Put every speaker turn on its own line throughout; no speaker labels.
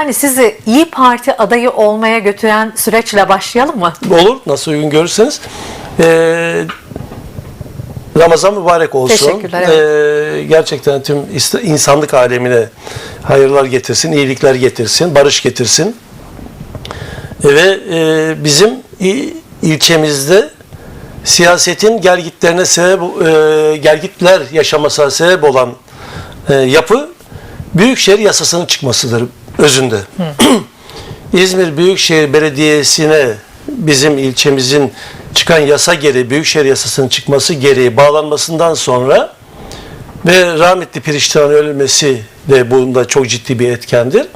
Yani sizi İyi Parti adayı olmaya götüren süreçle başlayalım mı?
Olur nasıl uygun görürseniz. Ee, Ramazan mübarek olsun.
Teşekkürler,
Ee, gerçekten tüm insanlık alemine hayırlar getirsin, iyilikler getirsin, barış getirsin. Ve e, bizim il- ilçemizde siyasetin gelgitlerine sebep, e, gelgitler yaşamasına sebep olan e, yapı Büyükşehir yasasının çıkmasıdır özünde. İzmir Büyükşehir Belediyesi'ne bizim ilçemizin çıkan yasa gereği, Büyükşehir yasasının çıkması gereği bağlanmasından sonra ve rahmetli Piriştah'ın ölmesi de bunda çok ciddi bir etkendir.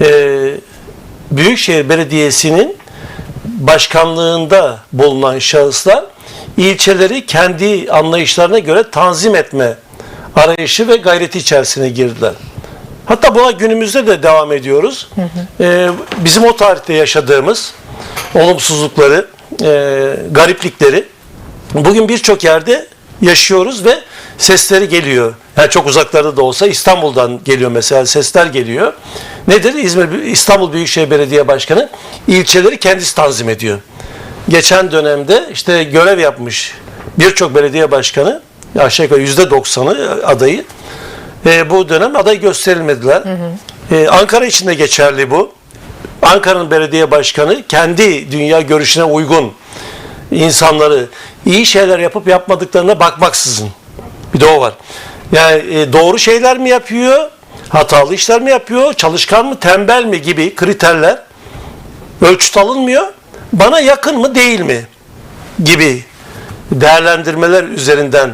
Ee, Büyükşehir Belediyesi'nin başkanlığında bulunan şahıslar ilçeleri kendi anlayışlarına göre tanzim etme arayışı ve gayreti içerisine girdiler. Hatta buna günümüzde de devam ediyoruz. Ee, bizim o tarihte yaşadığımız olumsuzlukları, e, gariplikleri bugün birçok yerde yaşıyoruz ve sesleri geliyor. Yani çok uzaklarda da olsa İstanbul'dan geliyor mesela sesler geliyor. Nedir? İzmir İstanbul Büyükşehir Belediye Başkanı ilçeleri kendisi tanzim ediyor. Geçen dönemde işte görev yapmış birçok belediye başkanı aşağı yukarı yüzde doksanı adayı e, bu dönem aday gösterilmediler. E, Ankara için de geçerli bu. Ankara'nın belediye başkanı kendi dünya görüşüne uygun insanları iyi şeyler yapıp yapmadıklarına bakmaksızın. Bir de o var. Yani e, doğru şeyler mi yapıyor, hatalı işler mi yapıyor, çalışkan mı, tembel mi gibi kriterler ölçüt alınmıyor. Bana yakın mı, değil mi gibi değerlendirmeler üzerinden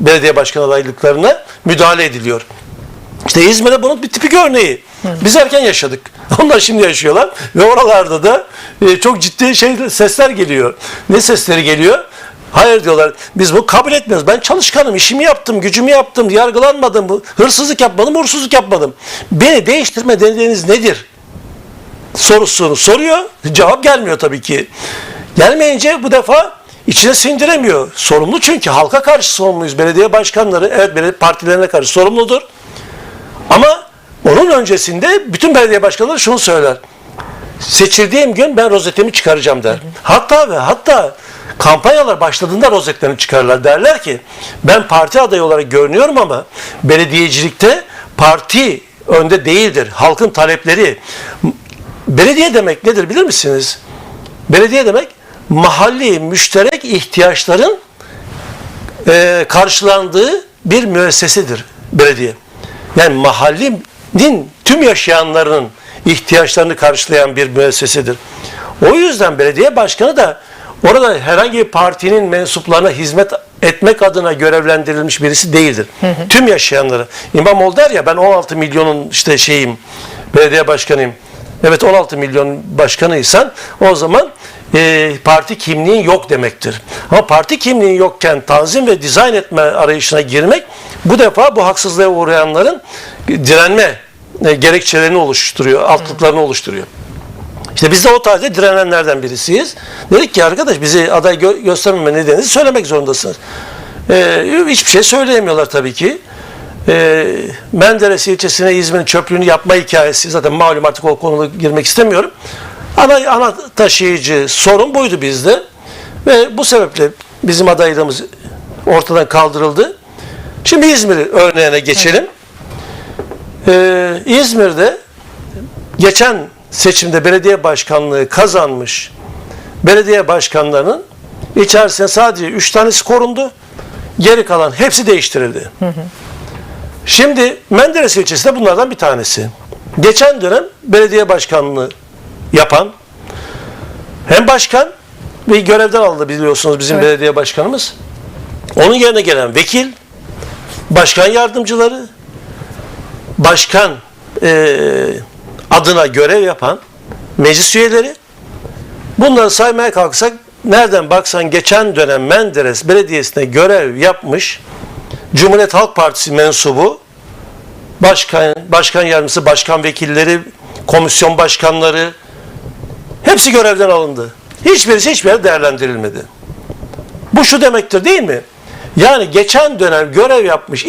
belediye başkan adaylıklarına müdahale ediliyor. İşte İzmir'de bunun bir tipik örneği. Biz erken yaşadık. Onlar şimdi yaşıyorlar ve oralarda da e, çok ciddi şey sesler geliyor. Ne sesleri geliyor? Hayır diyorlar. Biz bu kabul etmiyoruz. Ben çalışkanım, işimi yaptım, gücümü yaptım, yargılanmadım, hırsızlık yapmadım, uğursuzluk yapmadım. Beni değiştirme nedeniz nedir? Sorusunu soruyor. Cevap gelmiyor tabii ki. Gelmeyince bu defa içine sindiremiyor. Sorumlu çünkü halka karşı sorumluyuz. Belediye başkanları evet belediye partilerine karşı sorumludur. Ama onun öncesinde bütün belediye başkanları şunu söyler. Seçildiğim gün ben rozetimi çıkaracağım der. Hatta ve hatta kampanyalar başladığında rozetlerini çıkarırlar. Derler ki ben parti adayı olarak görünüyorum ama belediyecilikte parti önde değildir. Halkın talepleri. Belediye demek nedir bilir misiniz? Belediye demek mahalli müşterek ihtiyaçların e, karşılandığı bir müessesedir belediye. Yani mahallinin tüm yaşayanların ihtiyaçlarını karşılayan bir müessesedir. O yüzden belediye başkanı da orada herhangi bir partinin mensuplarına hizmet etmek adına görevlendirilmiş birisi değildir. Tüm yaşayanları. İmamoğlu der ya ben 16 milyonun işte şeyim belediye başkanıyım. Evet 16 milyon başkanıysan o zaman e, parti kimliğin yok demektir. Ama parti kimliğin yokken tanzim ve dizayn etme arayışına girmek bu defa bu haksızlığa uğrayanların direnme e, gerekçelerini oluşturuyor, altlıklarını oluşturuyor. İşte biz de o tarzda direnenlerden birisiyiz. Dedik ki arkadaş bizi aday gö- göstermeme nedeninizi söylemek zorundasınız. Ee, hiçbir şey söyleyemiyorlar tabii ki. Ee, Menderes ilçesine İzmir'in çöplüğünü yapma hikayesi zaten malum artık o konuda girmek istemiyorum. Ana, ana taşıyıcı sorun buydu bizde. Ve bu sebeple bizim adaylığımız ortadan kaldırıldı. Şimdi İzmir örneğine geçelim. Ee, İzmir'de geçen seçimde belediye başkanlığı kazanmış belediye başkanlarının içerisinde sadece 3 tanesi korundu. Geri kalan hepsi değiştirildi. Şimdi Menderes ilçesi de bunlardan bir tanesi. Geçen dönem belediye başkanlığı yapan hem başkan ve görevden aldı biliyorsunuz bizim
Evet.
belediye başkanımız. Onun yerine gelen vekil, başkan yardımcıları, başkan eee, adına görev yapan meclis üyeleri bunları saymaya kalksak nereden baksan geçen dönem Menderes Belediyesi'ne görev yapmış Cumhuriyet Halk Partisi mensubu başkan, başkan yardımcısı, başkan vekilleri, komisyon başkanları hepsi görevden alındı. Hiçbirisi hiçbir yere değerlendirilmedi. Bu şu demektir değil mi? Yani geçen dönem görev yapmış